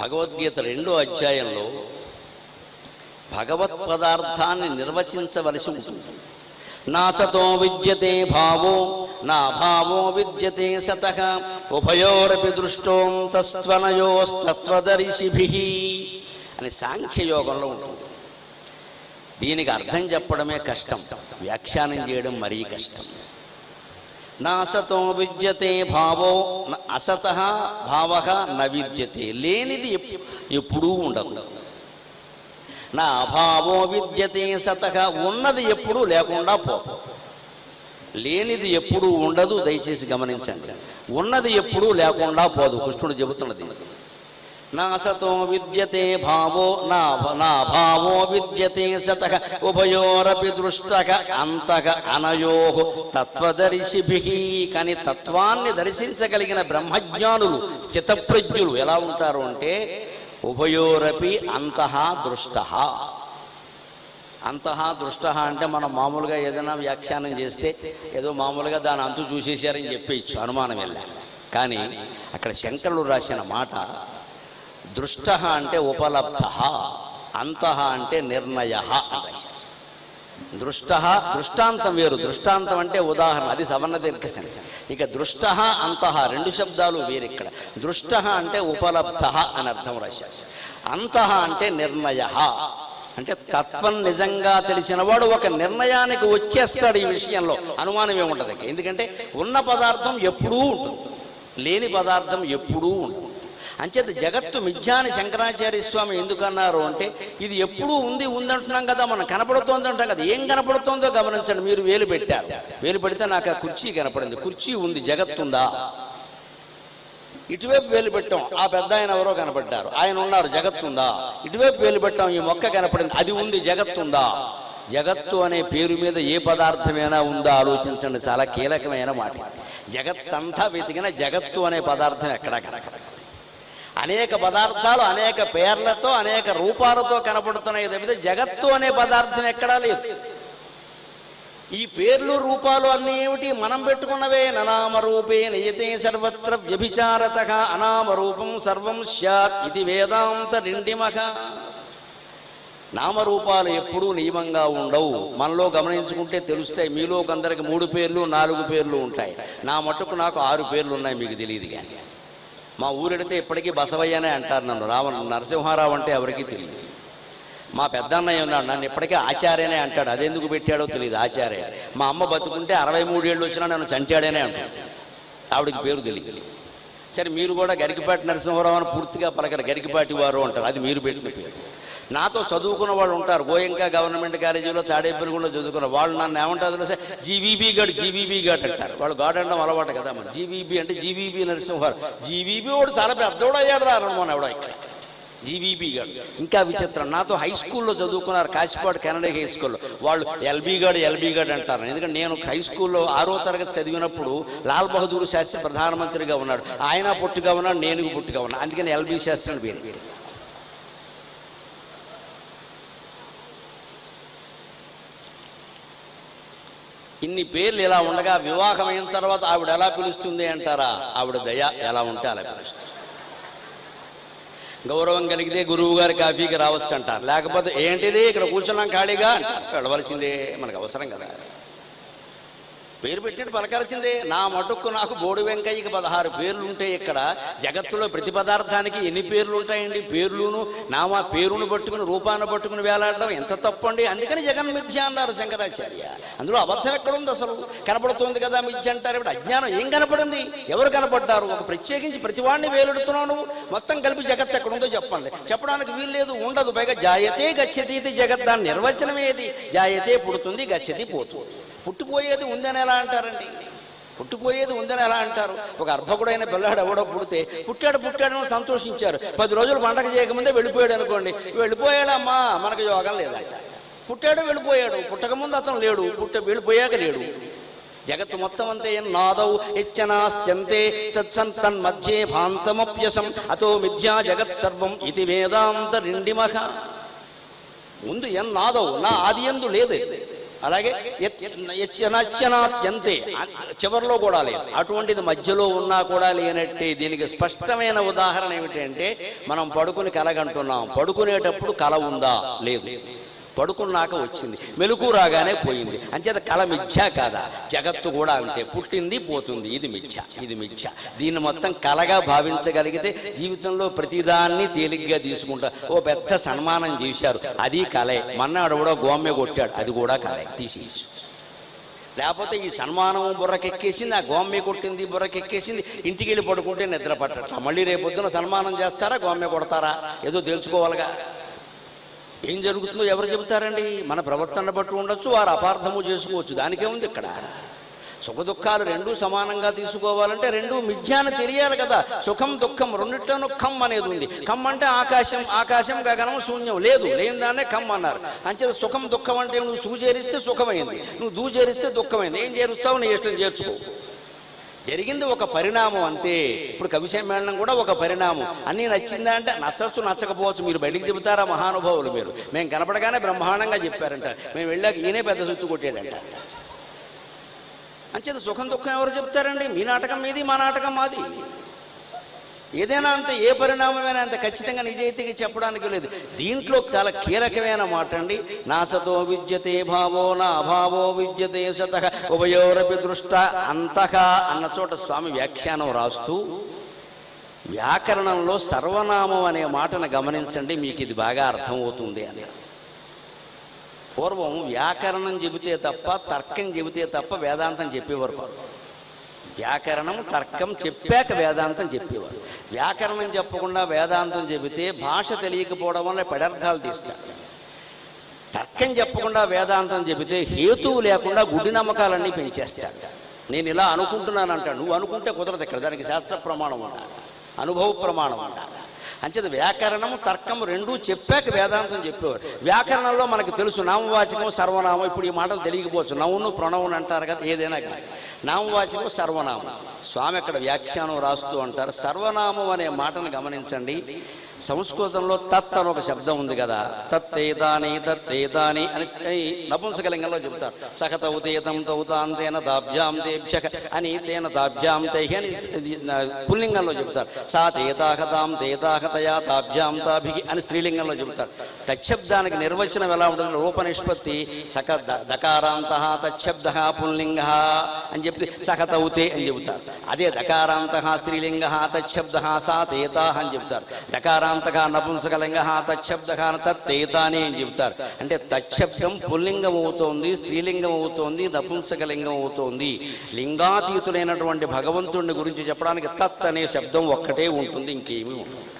భగవద్గీత రెండో అధ్యాయంలో భగవత్ పదార్థాన్ని నిర్వచించవలసి ఉంటుంది. నా సతో విద్యతే భావో నా భావో విద్యతే సత ఉభయోరపి దృష్టోం తస్త్వనయోస్తత్వదర్శిభి అని సాంఖ్యయోగంలో ఉంటుంది. దీనికి అర్థం చెప్పడమే కష్టం వ్యాఖ్యానం చేయడం మరీ కష్టం. నాసతో విద్యతే భావో అసత భావ న విద్యతే. లేనిది ఎప్పుడూ ఉండదు. నా అభావో విద్యతే సత ఉన్నది ఎప్పుడూ లేకుండా పోదు లేనిది ఎప్పుడూ ఉండదు దయచేసి గమనించండి. ఉన్నది ఎప్పుడూ లేకుండా పోదు. కృష్ణుడు చెబుతున్నది. నా సతో విద్యతే భావో నా భ- నా భావో విద్యతే సతక ఉభయోరపి దృష్టక అంతక అనయో తత్వదర్శిభి కానీ తత్వాన్ని దర్శించగలిగిన బ్రహ్మజ్ఞానులు స్థితప్రజ్ఞులు ఎలా ఉంటారు అంటే ఉభయోరపి అంతః దృష్ట. అంతః దృష్ట అంటే మనం మామూలుగా ఏదైనా వ్యాఖ్యానం చేస్తే ఏదో మామూలుగా దాని అంతు చూసేశారని చెప్పేయచ్చు అనుమానం వెళ్ళాలి కానీ అక్కడ శంకరుడు రాసిన మాట దృష్ట అంటే ఉపలబ్ధ అంతః అంటే నిర్ణయ దృష్ట దృష్టాంతం వేరు. దృష్టాంతం అంటే ఉదాహరణ అది సవర్ణ దీర్ఘసంధి ఇక దృష్ట అంతః రెండు శబ్దాలు వేరు ఇక్కడ. దృష్ట అంటే ఉపలబ్ధ అని అర్థం రాశారు. అంతః అంటే నిర్ణయ. అంటే తత్వం నిజంగా తెలిసినవాడు ఒక నిర్ణయానికి వచ్చేస్తాడు ఈ విషయంలో. అనుమానం ఏముంటుంది? ఎందుకంటే ఉన్న పదార్థం ఎప్పుడూ ఉంటుంది. లేని పదార్థం ఎప్పుడూ ఉంటుంది అంచేత జగత్తు మిథ్యాని శంకరాచార్య స్వామి ఎందుకన్నారు అంటే ఇది ఎప్పుడూ ఉంది ఉందంటున్నాం కదా మనం కనపడుతోంది అంటాం కదా ఏం కనపడుతోందో గమనించండి మీరు వేలు పెట్టారు. వేలు పెడితే నాకు ఆ కుర్చీ కనపడింది. కుర్చీ ఉంది జగత్తుందా ఇటువైపు వేలు పెట్టాం ఆ పెద్ద ఆయన ఎవరో కనపడ్డారు. ఆయన ఉన్నారు జగత్తుందా ఇటువైపు వేలు పెట్టాం ఈ మొక్క కనపడింది. అది ఉంది జగత్తుందా జగత్తు అనే పేరు మీద ఏ పదార్థమైనా ఉందా? ఆలోచించండి చాలా కీలకమైన మాట. జగత్తంతా వెతికిన జగత్తు అనే పదార్థం ఎక్కడా కనకడ అనేక పదార్థాలు అనేక పేర్లతో అనేక రూపాలతో కనపడుతున్నాయి. తప్పితే జగత్తు అనే పదార్థం ఎక్కడా లేదు. ఈ పేర్లు రూపాలు అన్నీ ఏమిటి? మనం పెట్టుకున్నవే ననామరూపే నియతే సర్వత్ర వ్యభిచారత అనామరూపం సర్వం స్యాత్ ఇది వేదాంత నిండిమఖ నామరూపాలు ఎప్పుడూ నియమంగా ఉండవు. మనలో గమనించుకుంటే తెలుస్తాయి. మీలో కొందరికి మూడు పేర్లు నాలుగు పేర్లు ఉంటాయి. నా మటుకు నాకు ఆరు పేర్లు ఉన్నాయి మీకు తెలియదు కానీ. మా ఊరెడితే ఇప్పటికీ బసవయ్యనే అంటారు నన్ను. రావ నరసింహారావు అంటే ఎవరికీ తెలియదు. మా పెద్దన్నయ్య ఉన్నాడు నన్ను ఇప్పటికే ఆచార్యనే అంటాడు. అదెందుకు పెట్టాడో తెలియదు ఆచార్య. మా అమ్మ బతుకుంటే అరవై మూడేళ్ళు వచ్చినా నన్ను చంటాడనే అంటాడు. ఆవిడకి పేరు తెలియదు. సరే మీరు కూడా గరికిపాటి నరసింహారావు అని పూర్తిగా పలకరు. గరికిపాటి వారు అంటారు. అది మీరు పెట్టిన పేరు. నాతో చదువుకున్న వాళ్ళు ఉంటారు. గోయంక గవర్నమెంట్ కాలేజీలో తాడేపల్లిగూడలో చదువుకున్న వాళ్ళు నన్ను ఏమంటారు తెలుసా? జీవీబీ గడ్ జీవీబీ గడ్ అంటారు. వాళ్ళు గాడ్ అనడం అలవాటు కదా మరి. జీవీబీ అంటే జీవీబీ నరసింహారు జీవీబీ వాడు చాలా పెద్దోడు అయ్యాడు రా అనుమానం ఎవడో ఇక్కడ. జీవీబీ గాడు. ఇంకా విచిత్రం. నాతో హై స్కూల్లో చదువుకున్నారు కాశీపాడు కెనడా హై స్కూల్లో. వాళ్ళు ఎల్బీ గాడు ఎల్బీ గాడు అంటారు. ఎందుకంటే నేను హై స్కూల్లో ఆరో తరగతి చదివినప్పుడు లాల్ బహదూర్ శాస్త్రి ప్రధానమంత్రిగా ఉన్నాడు. ఆయన పుట్టుగా ఉన్నాడు నేను పుట్టుగా ఉన్నాను. అందుకని ఎల్బీ శాస్త్రి అని పేరు ఇన్ని పేర్లు ఇలా ఉండగా వివాహం అయిన తర్వాత ఆవిడ ఎలా పిలుస్తుంది అంటారా? ఆవిడ దయ ఎలా ఉంటే అలా పిలుస్తుంది. గౌరవం కలిగితే గురువు గారి కాఫీకి రావచ్చు అంటారు లేకపోతే ఏంటిది? ఇక్కడ కూర్చున్నాం ఖాళీగా అంటారు. వెళ్ళవలసిందే. మనకు అవసరం కదా. పేరు పెట్టినట్టు పలకరిచిందే నా మటుక్కు నాకు బోడి వెంకయ్యకి పదహారు పేర్లు ఉంటాయి ఇక్కడ జగత్తులో ప్రతి పదార్థానికి ఎన్ని పేర్లు ఉంటాయండి? పేర్లును నామా పేరును పట్టుకుని రూపాన్ని పట్టుకుని వేలాడడం ఎంత తప్పండి? అందుకని జగన్ మిథ్య అన్నారు శంకరాచార్య. అందులో అబద్ధం ఎక్కడుంది అసలు? కనపడుతుంది కదా మిథ్య అంటారు. ఇప్పుడు అజ్ఞానం ఏం కనపడింది? ఎవరు కనపడ్డారు? ఒక ప్రత్యేకించి ప్రతివాడిని వేలెడుతున్నావు నువ్వు మొత్తం కలిపి జగత్ ఎక్కడుందో చెప్పండి. చెప్పడానికి వీలు లేదు ఉండదు. పైగా జాయతే గచ్చతి ఇది జగత్. దాని నిర్వచనం ఏది? జాయతే పుడుతుంది గచ్చతి పోతుంది. పుట్టిపోయేది ఉందని ఎలా అంటారండి? పుట్టిపోయేది ఉందని ఎలా అంటారు? ఒక అర్భకుడైన పిల్లాడు ఎవడో పుడితే పుట్టాడు పుట్టాడని సంతోషించారు. పది రోజులు పండగ చేయకముందే వెళ్ళిపోయాడు అనుకోండి. వెళ్ళిపోయాడమ్మా మనకు యోగం లేదంట. పుట్టాడు వెళ్ళిపోయాడు. పుట్టకముందు అతను లేడు. పుట్ట వెళ్ళిపోయాక లేడు. జగత్తు మొత్తం అంతే. నాదౌ ఇచ్చనాస్త్యంతే తన్ మధ్యే భాంతమప్యసం. అతో మిథ్యా జగత్ సర్వం ఇది వేదాంత రిండిమఖ ముందు ఎన్నాదవు నా ఆది ఎందు లేదు. అలాగే యత్- చివరిలో కూడా లేదు. అటువంటిది మధ్యలో ఉన్నా కూడా లేనట్టే దీనికి స్పష్టమైన ఉదాహరణ ఏమిటంటే మనం పడుకుని కలగంటున్నాం. పడుకునేటప్పుడు కల ఉందా? లేదు. పడుకున్నాక వచ్చింది. మెలకు రాగానే పోయింది. అంచేత కల మిథ్యా కాదా? జగత్తు కూడా అంతే. పుట్టింది పోతుంది. ఇది మిథ్య. ఇది మిథ్య. దీన్ని మొత్తం కలగా భావించగలిగితే జీవితంలో ప్రతిదాన్ని తేలిగ్గా తీసుకుంటా. ఓ పెద్ద సన్మానం చేశారు. అది కలే. మన్నాడు కూడా గోమ్య కొట్టాడు. అది కూడా కలే. తీసేయచ్చు. లేకపోతే ఈ సన్మానం బుర్రకెక్కేసింది ఆ గోమ్య కొట్టింది బుర్రకెక్కేసింది. ఇంటికి వెళ్ళి పడుకుంటే నిద్ర పట్టట్లా. మళ్ళీ రేపొద్దున సన్మానం చేస్తారా గోమ్య కొడతారా? ఏదో తెలుసుకోవాలిగా ఏం జరుగుతుందో ఎవరు చెబుతారండి? మన ప్రవర్తన బట్టి ఉండొచ్చు వారు అపార్థము చేసుకోవచ్చు. దానికే ఉంది ఇక్కడ. సుఖ దుఃఖాలు రెండూ సమానంగా తీసుకోవాలంటే రెండు మిథ్యాన్ని తెలియాలి కదా. సుఖం దుఃఖం రెండిట్లోనూ కమ్ అనేది ఉంది. కమ్ అంటే ఆకాశం ఆకాశం గగనం శూన్యం. లేదు లేని దాన్నే కమ్ అన్నారు. అంచేత సుఖం దుఃఖం అంటే నువ్వు సూచేరిస్తే సుఖమైంది. నువ్వు దూచేరిస్తే దుఃఖమైంది. ఏం చేరుస్తావు? నీ ఇష్టం చేర్చుకో. జరిగింది ఒక పరిణామం అంతే. ఇప్పుడు కవి సమ్మేళనం కూడా ఒక పరిణామం. అన్నీ నచ్చిందా అంటే నచ్చచ్చు నచ్చకపోవచ్చు. మీరు బయటికి చెబుతారా మహానుభావులు మీరు? మేము కనపడగానే బ్రహ్మాండంగా చెప్పారంట. మేము వెళ్ళాక ఈయనే పెద్ద సుత్తు కొట్టాడంట. అంచేత సుఖం దుఃఖం ఎవరు చెప్తారండి? మీ నాటకం మీది మా నాటకం మాది. ఏదైనా అంత ఏ పరిణామమైనా అంత ఖచ్చితంగా నిజాయితీగా చెప్పడానికి లేదు. దీంట్లో చాలా కీలకమైన మాట అండి. నా సతో విద్యతే భావో నా అభావో విద్యతే సత ఉభయోరపి దృష్ట అంతః అన్న చోట స్వామి వ్యాఖ్యానం రాస్తూ వ్యాకరణంలో సర్వనామం అనే మాటను గమనించండి మీకు ఇది బాగా అర్థమవుతుంది అని. పూర్వం వ్యాకరణం చెబితే తప్ప తర్కం చెబితే తప్ప వేదాంతం చెప్పేవారు. కాదు వ్యాకరణం తర్కం చెప్పాక వేదాంతం చెప్పేవారు. వ్యాకరణం చెప్పకుండా వేదాంతం చెబితే భాష తెలియకపోవడం వల్ల పెడర్థాలు తీస్తారు తర్కం చెప్పకుండా వేదాంతం చెబితే హేతువు లేకుండా గుడి నమ్మకాలన్నీ పెంచేస్తాడు నేను ఇలా అనుకుంటున్నాను అంటాడు నువ్వు అనుకుంటే కుదరదు ఇక్కడ. దానికి శాస్త్ర ప్రమాణం ఉండాలి. అనుభవ ప్రమాణం ఉండాలి. అంచేత వ్యాకరణం తర్కం రెండూ చెప్పాక వేదాంతం చెప్పేవారు. వ్యాకరణంలో మనకు తెలుసు నామవాచకం సర్వనామం ఇప్పుడు ఈ మాటలు తెలియకపోవచ్చు. నవ్వును ప్రణవును అంటారు కదా ఏదైనా కానీ. నామవాచకం సర్వనామం. స్వామి అక్కడ వ్యాఖ్యానం రాస్తూ అంటారు సర్వనామం అనే మాటను గమనించండి. సంస్కృతంలో తత్ అని ఒక శబ్దం ఉంది కదా. తత్తేతాని తత్తేదాని అని నపుంసకలింగంలో చెబుతారు. సఖ తౌతేతం తౌతాంతేన దాభ్యాం తేభ్యక అని తేన దాభ్యాం తేహి అని పుల్లింగంలో చెబుతారు. సా తేతాహతాం తేతాహతయా తాభ్యాం తాభికి అని స్త్రీలింగంలో చెబుతారు. తచ్చబ్దానికి నిర్వచనం ఎలా ఉంటుంది? రూప నిష్పత్తి సక దకారాంత తచ్చబ్ద పుల్లింగ అని చెప్తే సహతౌతే అని చెబుతారు. అదే దకారాంత స్త్రీలింగ తచ్చబ్ద సా తేతాహ అని చెబుతారు. అంతగా నపుంసకలింగ తచ్చబ్ద తత్తేతాని అని చెబుతారు. అంటే తచ్చబ్దం పుల్లింగం అవుతోంది స్త్రీలింగం అవుతోంది నపుంసకలింగం అవుతోంది. లింగాతీతుడైనటువంటి భగవంతుడిని గురించి చెప్పడానికి తత్ అనే శబ్దం ఒక్కటే ఉంటుంది ఇంకేమీ ఉంటుంది